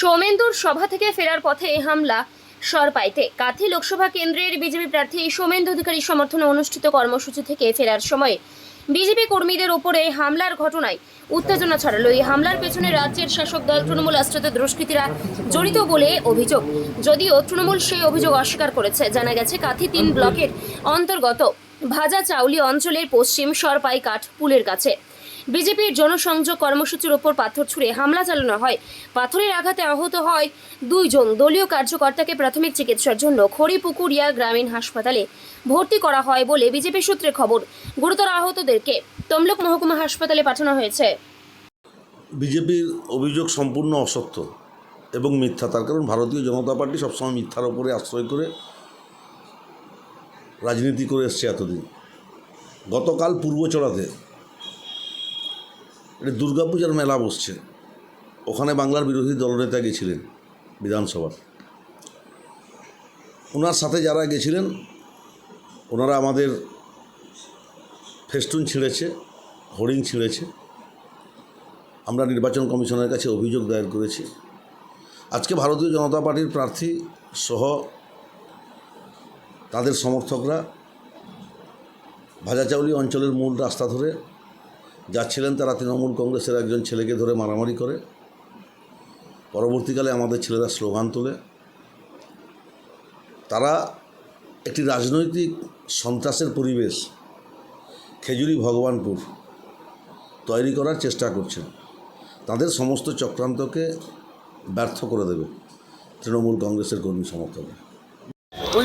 সৌমেন্দুর সভা থেকে ফেরার পথে এ হামলা। সরপাইতে কাথি লোকসভা কেন্দ্রের বিজেপি প্রার্থী সৌমেন্দু অধিকারী সমর্থনে অনুষ্ঠিত কর্মসূচি থেকে ফেরার সময়ে বিজেপি কর্মীদের ওপরে হামলার ঘটনায় উত্তেজনা ছড়ালো। এই হামলার পেছনে রাজ্যের শাসক দল তৃণমূল আশ্রিত দুষ্কৃতীরা জড়িত বলে অভিযোগ। যদিও তৃণমূল সেই অভিযোগ অস্বীকার করেছে। জানা গেছে, কাথি তিন ব্লকের অন্তর্গত ভাজা চাউলি অঞ্চলের পশ্চিম সরপাই কাঠ পুলের কাছে। বিজেপির জনসংযোগ কর্মসূচির ওপর পাথর ছুঁড়ে হামলা চালানো হয়। পাথরের আঘাতে আহত হয় দুইজন। দলীয় কার্যকর্তাকে প্রাথমিক চিকিৎসার জন্য খড়িপুকুরিয়া গ্রামীণ হাসপাতালে ভর্তি করা হয় বলে বিজেপি সূত্রে খবর। গুরুতর আহতদেরকে তমলুক মহকুমা হাসপাতালে পাঠানো হয়েছে। বিজেপির অভিযোগ সম্পূর্ণ অসত্য এবং মিথ্যা। তার কারণ ভারতীয় জনতা পার্টি সবসময় মিথ্যার ওপরে আশ্রয় করে রাজনীতি করে এসছে এতদিন। গতকাল পূর্বচড়াতে এটা দুর্গাপূজার মেলা বসছে। ওখানে বাংলার বিরোধী দলনেতা গেছিলেন বিধানসভার। ওনার সাথে যারা গেছিলেন, ওনারা আমাদের ফেস্টুন ছিঁড়েছে, হোর্ডিং ছিঁড়েছে। আমরা নির্বাচন কমিশনের কাছে অভিযোগ দায়ের করেছি। আজকে ভারতীয় জনতা পার্টির প্রার্থী সহ তাদের সমর্থকরা ভাজাচাউলি অঞ্চলের মূল রাস্তা ধরে যাচ্ছিলেন তারা তৃণমূল কংগ্রেসের একজন ছেলেকে ধরে মারামারি করে। পরবর্তীকালে আমাদের ছেলেরা স্লোগান তোলে। তারা একটি রাজনৈতিক সন্ত্রাসের পরিবেশ, খেজুরি ভগবানপুর, তৈরি করার চেষ্টা করছেন। তাদের সমস্ত চক্রান্তকে ব্যর্থ করে দেবে তৃণমূল কংগ্রেসের কর্মী সমর্থকরা। ওই